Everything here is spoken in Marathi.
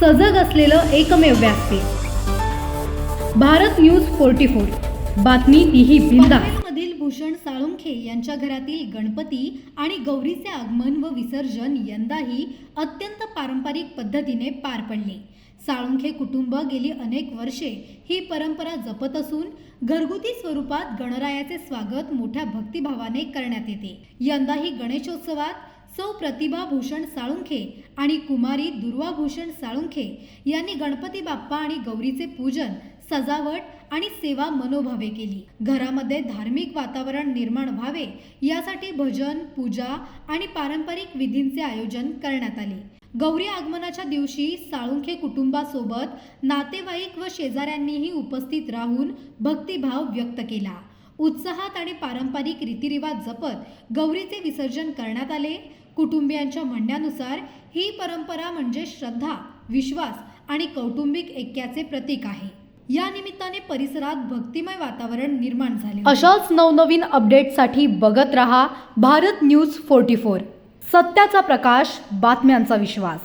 सजग असलेलं एकमेव व्यासपीठ भारत न्यूज फोर्टी फोर. बातमी तीही बिंदास मधील भूषण साळुंखे यांच्या घरातील गणपती आणि गौरीचे आगमन व विसर्जन यंदाही अत्यंत पारंपरिक पद्धतीने पार पडले. साळुंखे कुटुंब गेली अनेक वर्षे ही परंपरा जपत असून घरगुती स्वरूपात गणरायाचे स्वागत मोठ्या भक्तिभावाने करण्यात येते. यंदाही गणेशोत्सवात सौ प्रतिभा भूषण साळुंखे आणि कुमारी दुर्वा भूषण साळुंखे यांनी गणपती बाप्पा आणि गौरीचे पूजन सजावट आणि सेवा मनोभावे केली. घरामध्ये धार्मिक वातावरण निर्माण व्हावे यासाठी भजन पूजा आणि पारंपरिक विधींचे आयोजन करण्यात आले. गौरी आगमनाच्या दिवशी साळुंखे कुटुंबासोबत नातेवाईक व शेजाऱ्यांनीही उपस्थित राहून भक्तिभाव व्यक्त केला. उत्साहात आणि पारंपरिक रीतिरिवाज जपत गौरीचे विसर्जन करण्यात आले. कुटुंबियांच्या म्हणण्यानुसार ही परंपरा म्हणजे श्रद्धा विश्वास आणि कौटुंबिक ऐक्याचे प्रतीक आहे. या निमित्ताने परिसरात भक्तिमय वातावरण निर्माण झाले अशाच नवनवीन अपडेटसाठी बघत रहा भारत न्यूज फोर्टी फोर. सत्याचा प्रकाश बातम्यांचा विश्वास.